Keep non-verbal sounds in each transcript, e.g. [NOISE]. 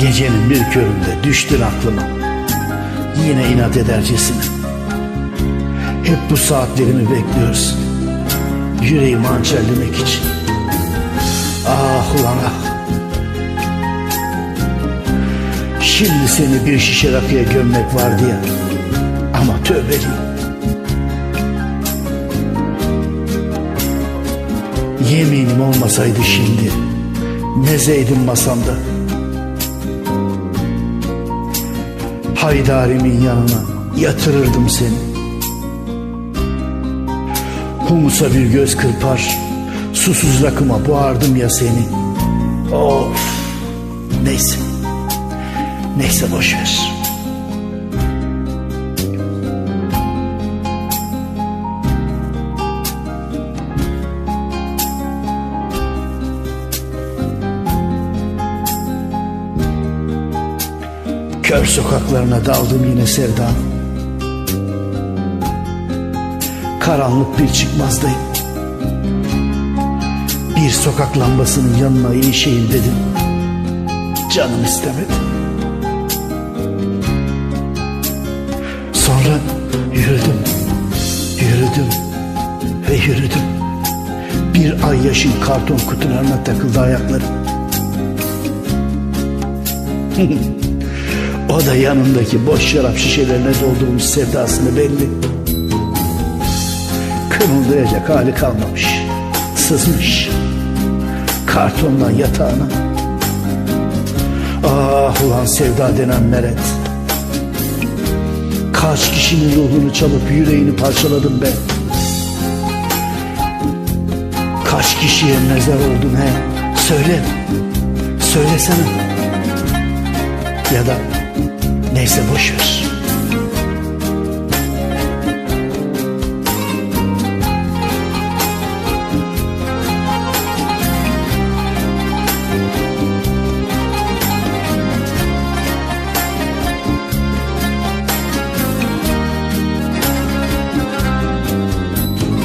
Gecenin bir köründe düştün aklıma. Yine inat edercesine. Hep bu saatlerimi bekliyoruz. Yüreğimi hançerlemek için. Ah ulan ah. Şimdi seni bir şişe rakıya gömmek vardı ya. Ama tövbeliyim. Yeminim olmasaydı şimdi. Nezeydim masamda. Haydarimin yanına yatırırdım seni. Humusa bir göz kırpar, susuz rakıma boğardım ya seni. Of, neyse, neyse boş Kör sokaklarına daldım yine sevdam. Karanlık bir çıkmazdayım. Bir sokak lambasının yanına ilişeyim dedim. Canım istemedi. Sonra yürüdüm, yürüdüm ve yürüdüm. Bir ay yaşın karton kutularına takıldı ayaklarım. [LAUGHS] O da yanındaki boş şarap şişelerine doldurmuş sevdasını belli. Kımıldayacak hali kalmamış. Sızmış. Kartonla yatağına. Ah ulan sevda denen meret. Kaç kişinin ruhunu çalıp yüreğini parçaladım ben. Kaç kişiye mezar oldun he? Söyle. Söylesene. Ya da neyse boş.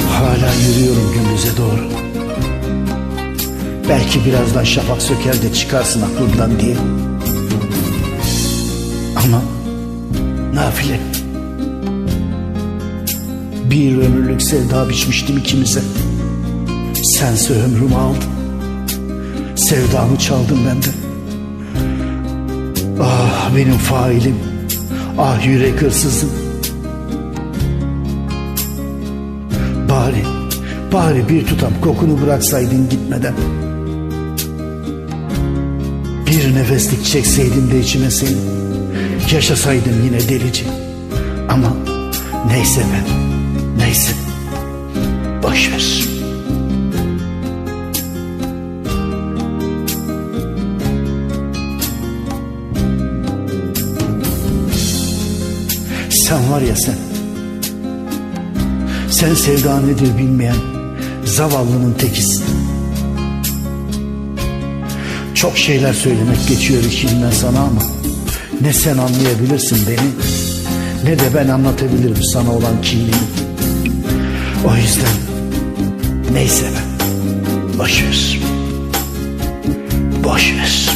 Hala yürüyorum gündüze doğru. Belki birazdan şafak söker de çıkarsın aklımdan diye. Ama nafile. Bir ömürlük sevda biçmiştim ikimize. Sense ömrümü aldın. Sevdamı çaldın benden. Ah benim failim. Ah yürek hırsızım. Bari, bari bir tutam kokunu bıraksaydın gitmeden. Bir nefeslik çekseydim de içime seni. Yaşasaydım yine delice. Ama neyse be, neyse. Boş ver. Sen var ya sen. Sen sevda nedir bilmeyen zavallının tekisin. Çok şeyler söylemek geçiyor içimden sana ama ne sen anlayabilirsin beni ne de ben anlatabilirim sana olan kinliğimi. O yüzden neyse be boş ver. Boş ver.